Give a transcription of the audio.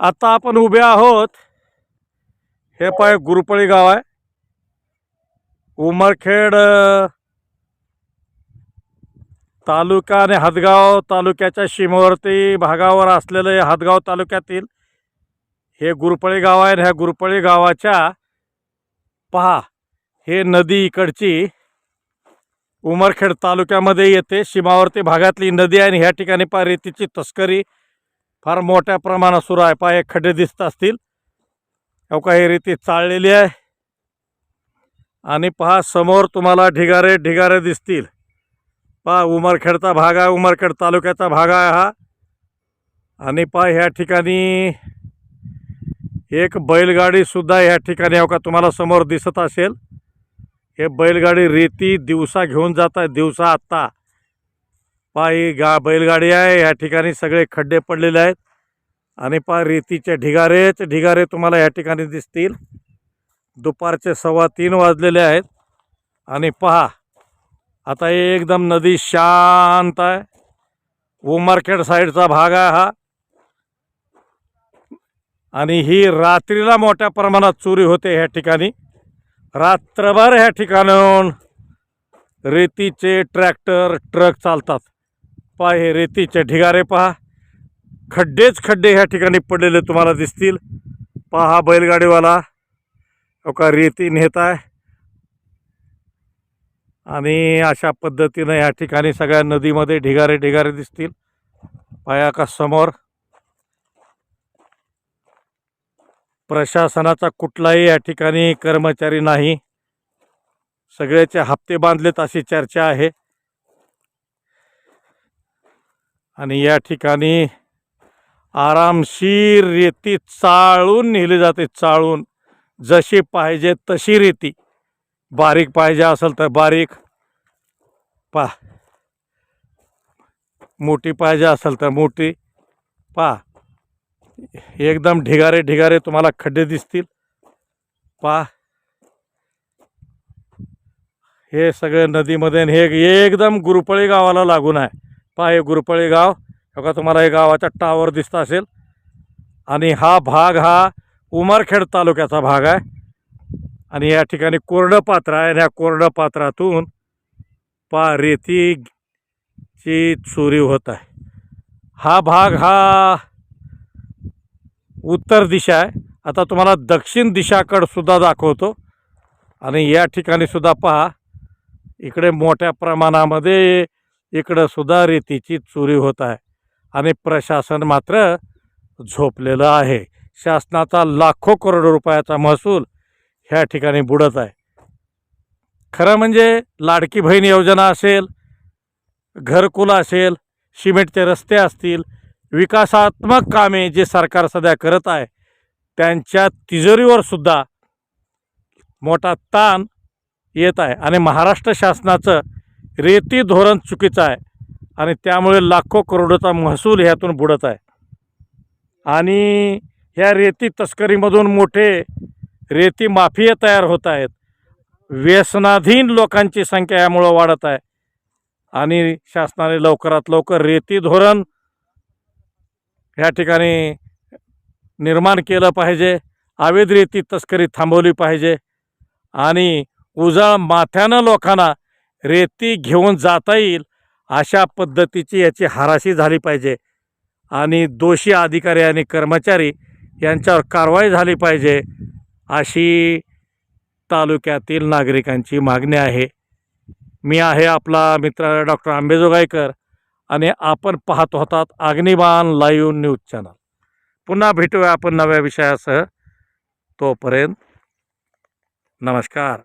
आता आपण उभे आहोत. हे पाय गुरुपळी गाव आहे. उमरखेड तालुका आणि हदगाव तालुक्याच्या सीमेवरती भागावर असलेलं हदगाव तालुक्यातील हे गुरुपळी गाव आहे आणि ह्या गुरुपळी गावाच्या पहा हे नदी इकडची उमरखेड तालुक्यामध्ये येते. सीमावर्ती भागातली नदी आहे आणि ह्या ठिकाणी पहा रेतीची तस्करी फार मोठ्या प्रमाणात सुरू आहे. पहा हे खड्डे दिसत असतील. हो का हे रेती चाळलेली आहे. आणि पहा समोर तुम्हाला ढिगारे ढिगारे दिसतील. पहा उमरखेडचा भाग आहे उमरखेड तालुक्याचा भाग आहे हा. आणि पहा ह्या ठिकाणी एक बैलगाडीसुद्धा ह्या ठिकाणी अवका का तुम्हाला समोर दिसत असेल. हे बैलगाडी रेती दिवसा घेऊन जात आहे दिवसा आत्ता. पहा ही गा बैलगाडी आहे. या ठिकाणी सगळे खड्डे पडलेले आहेत. आणि पहा रेतीचे ढिगारेच ढिगारे तुम्हाला या ठिकाणी दिसतील. दुपारचे सव्वा तीन वाजलेले आहेत. आणि पहा आता एकदम नदी शांत आहे. उमरखेड साईडचा भाग आहे हा. आणि ही रात्रीला मोठ्या प्रमाणात चोरी होते ह्या ठिकाणी. रात्रभर ह्या ठिकाणाहून रेतीचे ट्रॅक्टर ट्रक चालतात. पहा हे रेतीचे ढिगारे पहा. खड्डेच खड्डे ह्या ठिकाणी पडलेले तुम्हाला दिसतील. पहा हा बैलगाडीवाला. का रेती नेत आहे. आणि अशा पद्धतीनं या ठिकाणी सगळ्या नदीमध्ये ढिगारे ढिगारे दिसतील. पाया का समोर. प्रशासनाचा कुठलाही या ठिकाणी कर्मचारी नाही. सगळ्याचे हप्ते बांधलेत अशी चर्चा आहे. आणि या ठिकाणी आरामशीर रेती चाळून नेली जाते चाळून. जशी पाहिजे तशी रेती. बारीक पाहिजे असेल तर बारीक. पा मोठी पाहिजे असेल तर मोठी. पा एकदम ढिगारे ढिगारे तुम्हाला खड्डे दिसतील. पा हे सगळे नदीमध्ये आणि हे एकदम गुरुपळी गावाला लागून आहे. पहा हे गाव. बघा तुम्हाला हे गावाचा टावर दिसत असेल. आणि हा भाग हा उमरखेड तालुक्याचा भाग आहे. आणि या ठिकाणी कोरडं पात्र आहे. आणि ह्या कोरडं पात्रातून पा रेतीची चोरी होत आहे. हा भाग हा उत्तर दिशा आहे. आता तुम्हाला दक्षिण दिशाकडसुद्धा दाखवतो. आणि या ठिकाणी सुद्धा पहा इकडे मोठ्या प्रमाणामध्ये इकडं सुद्धा रेतीची चोरी होत आहे. आणि प्रशासन मात्र झोपलेलं आहे. शासनाचा लाखो करोड रुपयाचा महसूल ह्या ठिकाणी बुडत आहे. खरं म्हणजे लाडकी बहीण योजना असेल घरकुल असेल सिमेंटचे रस्ते असतील विकासात्मक कामे जे सरकार सध्या करत आहे त्यांच्या तिजोरीवर सुद्धा मोठा ताण येत आहे. आणि महाराष्ट्र शासनाचं रेती धोरण चुकीचं आहे. आणि त्यामुळे लाखो करोडोचा महसूल ह्यातून बुडत आहे. आणि ह्या रेती तस्करीमधून मोठे रेती माफिया तयार होत आहेत. व्यसनाधीन लोकांची संख्या यामुळं वाढत आहे. आणि शासनाने लवकरात लवकर रेती धोरण ह्या ठिकाणी निर्माण केलं पाहिजे. अवैध रेती तस्करी थांबवली पाहिजे. आणि उजाळ माथ्यानं लोकांना रेती घेऊन जाता येईल अशा पद्धतीची याची हाराशी झाली पाहिजे. आणि दोषी अधिकारी आणि कर्मचारी यांच्यावर कारवाई झाली पाहिजे अशी तालुक्यातील नागरिकांची मागणी आहे. मी आहे आपला मित्र डॉक्टर आंबेजोगाईकर आणि आपण पाहत होतात अग्निबाण लाईव्ह न्यूज चॅनल. पुन्हा भेटूया आपण नव्या विषयासह. तोपर्यंत नमस्कार.